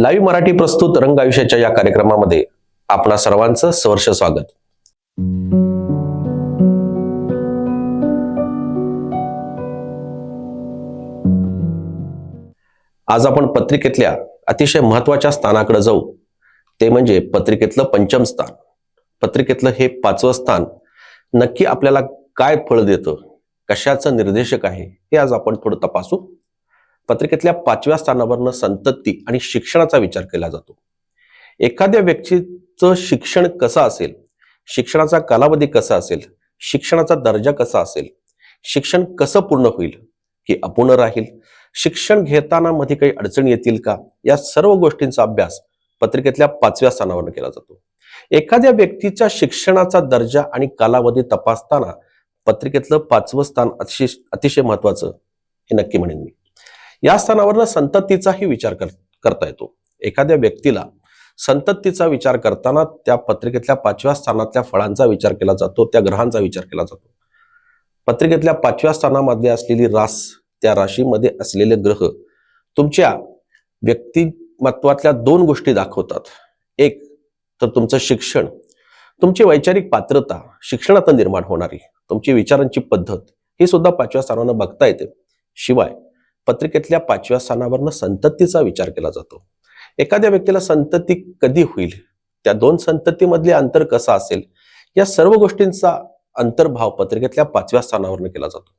Live Marathi प्रस्तुत रंग आयुष्याच्या या कार्यक्रमामध्ये आपणा सर्वांचं सहर्ष स्वागत. आज आपण पत्रिकेतल्या अतिशय महत्त्वाच्या स्थानाकडे जाऊ. ते म्हणजे पत्रिकेतलं पंचम स्थान. पत्रिकेतलं हे पाचवं स्थान नक्की आपल्याला काय फळ देतं? कशाचं निर्देशक आहे? हे आज आपण थोडं तपासू. पत्रिकेतल्या पाचव्या स्थानावरनं संतती आणि शिक्षणाचा विचार केला जातो. एखाद्या व्यक्तीचं शिक्षण कसं असेल? शिक्षणाचा कालावधी कसा असेल? शिक्षणाचा दर्जा कसा असेल? शिक्षण कसं पूर्ण होईल? की अपूर्ण राहील. शिक्षण घेताना मध्ये काही अडचणी येतील का? या सर्व गोष्टींचा अभ्यास पत्रिकेतल्या पाचव्या स्थानावर केला जातो. एखाद्या व्यक्तीच्या शिक्षणाचा दर्जा आणि कालावधी तपासताना पत्रिकेतलं पाचवं स्थान अतिशय अतिशय महत्वाचं हे नक्की म्हणेन मी. या स्थानावरनं संततीचाही विचार कर करता येतो. एखाद्या व्यक्तीला संततीचा विचार करताना त्या पत्रिकेतल्या पाचव्या स्थानातल्या फळांचा विचार केला जातो त्या ग्रहांचा विचार केला जातो. पत्रिकेतल्या पाचव्या स्थानामध्ये असलेली रास त्या राशीमध्ये असलेले ग्रह तुमच्या व्यक्तिमत्वातल्या दोन गोष्टी दाखवतात. एक तर तुमचं शिक्षण. तुमची वैचारिक पात्रता शिक्षणात निर्माण होणारी तुमची विचारांची पद्धत ही सुद्धा पाचव्या स्थानानं बघता येते. शिवाय पत्रिकेतल्या पाचव्या स्थानावरनं संततीचा विचार केला जातो. एखाद्या व्यक्तीला संतती कधी होईल? त्या दोन संततीमधले अंतर कसं असेल? या सर्व गोष्टींचा अंतर्भाव पत्रिकेतल्या पाचव्या स्थानावरनं केला जातो.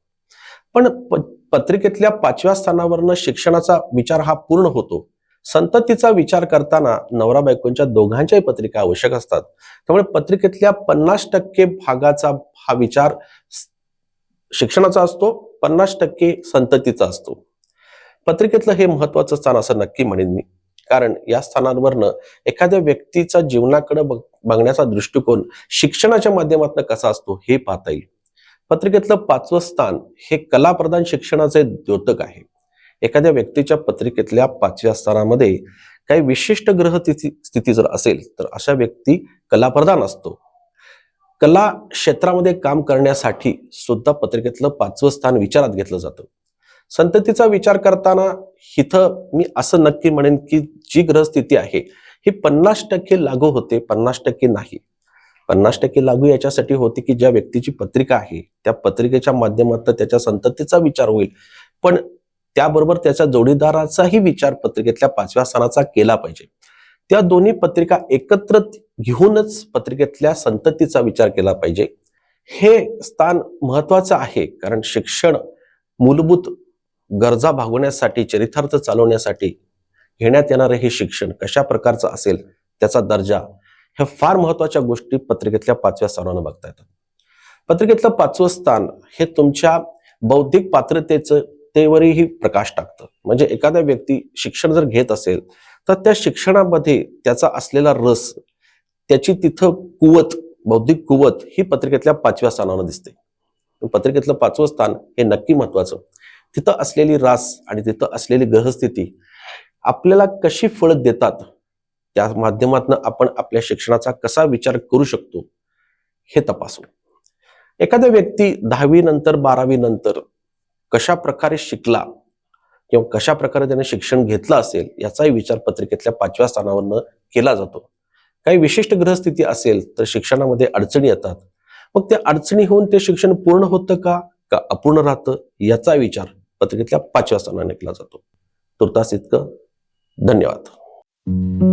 पण प- पत्रिकेतल्या पाचव्या स्थानावरनं शिक्षणाचा विचार हा पूर्ण होतो. संततीचा विचार करताना नवरा बायकोंच्या दोघांच्याही पत्रिका आवश्यक असतात. त्यामुळे पत्रिकेतल्या पन्नास टक्के भागाचा हा विचार शिक्षणाचा असतो पन्नास टक्के संततीचा असतो. पत्रिकेतलं हे महत्वाचं स्थान असं नक्की म्हणेन मी. कारण या स्थानांवरनं एखाद्या व्यक्तीचा जीवनाकडे बघ- बघण्याचा दृष्टिकोन शिक्षणाच्या माध्यमातून कसा असतो हे पाहता येईल. पत्रिकेतलं पाचवं स्थान हे कलाप्रधान शिक्षणाचे द्योतक आहे. एखाद्या व्यक्तीच्या पत्रिकेतल्या पाचव्या स्थानामध्ये काही विशिष्ट ग्रह स्थिती जर असेल तर अशा व्यक्ती कलाप्रधान असतो. कला क्षेत्रामध्ये काम करण्यासाठी सुद्धा पत्रिकेतलं पाचवं स्थान विचारात घेतलं जातं. संततीचा विचार करताना इथं मी असं नक्की म्हणेन की जी ग्रहस्थिती आहे ही पन्नास टक्के लागू होते पन्नास टक्के नाही. पन्नास टक्के लागू याच्यासाठी होते की ज्या व्यक्तीची पत्रिका आहे त्या पत्रिकेच्या माध्यमातून त्याच्या संततीचा विचार होईल. पण त्याबरोबर त्याच्या जोडीदाराचाही विचार पत्रिकेतल्या पाचव्या स्थानाचा केला पाहिजे. त्या दोन्ही पत्रिका एकत्र घेऊनच पत्रिकेतल्या संततीचा विचार केला पाहिजे. हे स्थान महत्वाचं आहे कारण शिक्षण मूलभूत गरजा भागवण्यासाठी चरितार्थ चालवण्यासाठी घेण्यात येणारे हे शिक्षण कशा प्रकारचं असेल त्याचा दर्जा ह्या फार महत्त्वाच्या गोष्टी पत्रिकेतल्या पाचव्या स्थानानं बघता येतात. पत्रिकेतलं पाचवं स्थान हे तुमच्या बौद्धिक पात्रतेचं तेवरही प्रकाश टाकतं. म्हणजे एखाद्या व्यक्ती शिक्षण जर घेत असेल तर त्या शिक्षणामध्ये त्याचा असलेला रस त्याची तिथं कुवत बौद्धिक कुवत ही पत्रिकेतल्या पाचव्या स्थानानं दिसते. पत्रिकेतलं पाचवं स्थान हे नक्की महत्वाचं तिथं असलेली रास आणि तिथं असलेली ग्रहस्थिती आपल्याला कशी फळ देतात त्या माध्यमातून आपण आपल्या शिक्षणाचा कसा विचार करू शकतो हे तपासू. एखादा व्यक्ती दहावी नंतर बारावी नंतर कशा प्रकारे शिकला किंवा कशा प्रकारे त्याने शिक्षण घेतलं असेल याचाही विचार पत्रिकेतल्या पाचव्या स्थानावरनं केला जातो. काही विशिष्ट ग्रहस्थिती असेल तर शिक्षणामध्ये अडचणी येतात. मग त्या अडचणी होऊन ते शिक्षण पूर्ण होतं का का अपूर्ण राहतं याचा विचार पत्रिकेतल्या पाचव्या स्थानाने केला जातो. तुर्तास इतकं. धन्यवाद.